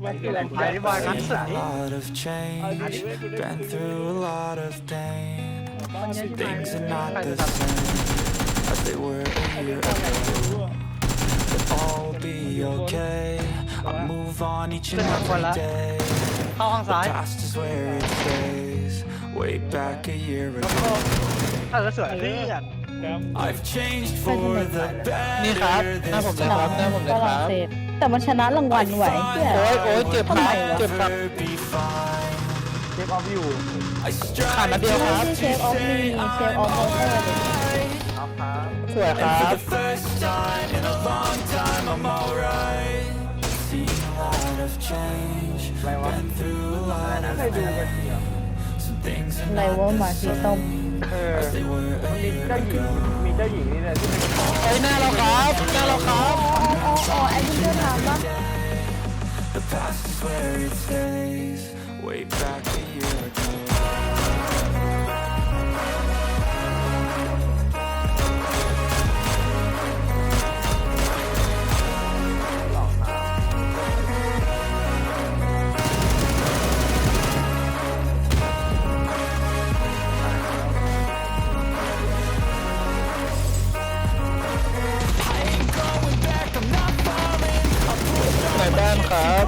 a lot of change, been through a lot of pain. Things are not the same as they were a year ago. But all be okay. I move on each and every day. The past is where it stays. Way back a year ago. ออเพื่อน I've changed for the นี่ครับ better หน้าผม this เลยครับ หน้าผมเลฝยครั่งรับ เศสแต่มันชนะรางวัลไหวเหี้ย โอ๊ยโอ๊ยเจ็บครับเจ็บครับ ever be fine. เทปออฟอยู่ I ขาด strive นัดเดียวครับ ชื่อเชฟออฟมีเชฟออฟโอเวอร์ครับครับ สวยครั for บ the first time in a long time I'm alright. Seen a lot of change, been through a lot of ไม่ดูกันเดียว อะไร not วะหมา the สีส้มเออ as they were a มี year เจ้าหญิง ago. มีเจ้าหญิงนี่แหละที่เป็นเฮ้ยหน้าเราครับหน้าเราครับอ๋ออ๋ออ๋อไอ้ที่เดินทางปะ The past is where it stays. Way back a year ครับ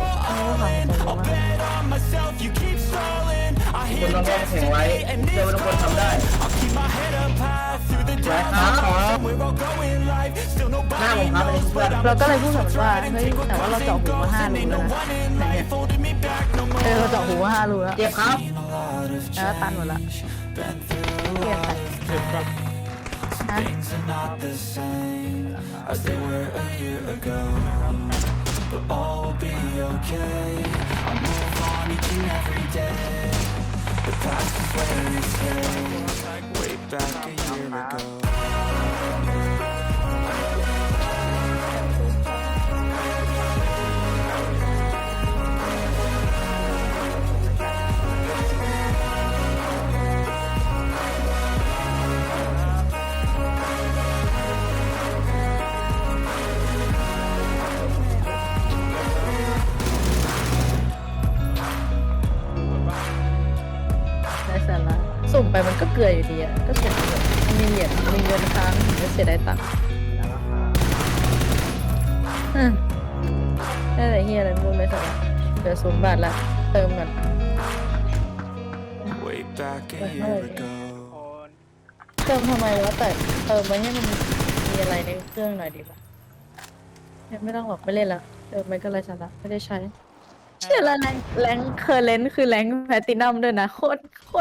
On myself, you keep stalling. I คุ hear ณต้องแก้แข่งไว้เชื่อว่าทุกคนทำได้ I'll keep my head up high through the ไว้ dark ครับ We're all going live. Still หน้าผม nobody ครับอันนี้ knows เพื่อนเราก็เลยพูดแบบว่าเฮ้ยแต่ว่าเราเจาะหูมาห้ารูแล้วนะ one in life holding me back no more. เออเราเจาะหูมาห้ารูแล้วเจ็บครับ Seen a lot of แล้วตันหมดละ change, been through a เกลียด lot. ไป Some things are not the same as they were a year ago. But all will be okay. I move on each and every day. The past is where it stays. Way back a year ago. มไปมันก็เกลืออยู่ดีอะก็เสียเงินมีเหรียญมีเงินค้างก็เสียได้ตังค์อืมได้แต่เฮียอะไรไม่รู้เลยสาระเดี๋ยวศูนย์บาทละเติมก่อน Way back a year ago. เติมทำไมวะแต่เติมไว้ให้มันมีอะไรในเครื่องหน่อยดีกว่าเนี่ยไม่ต้องหรอกไม่เล่นละเติมไปก็ไรสาระไม่ได้ใช้เชื่อแล้วแรงแรงเคอร์เลนคือแรงแพลตินัมด้วยนะโคตรโค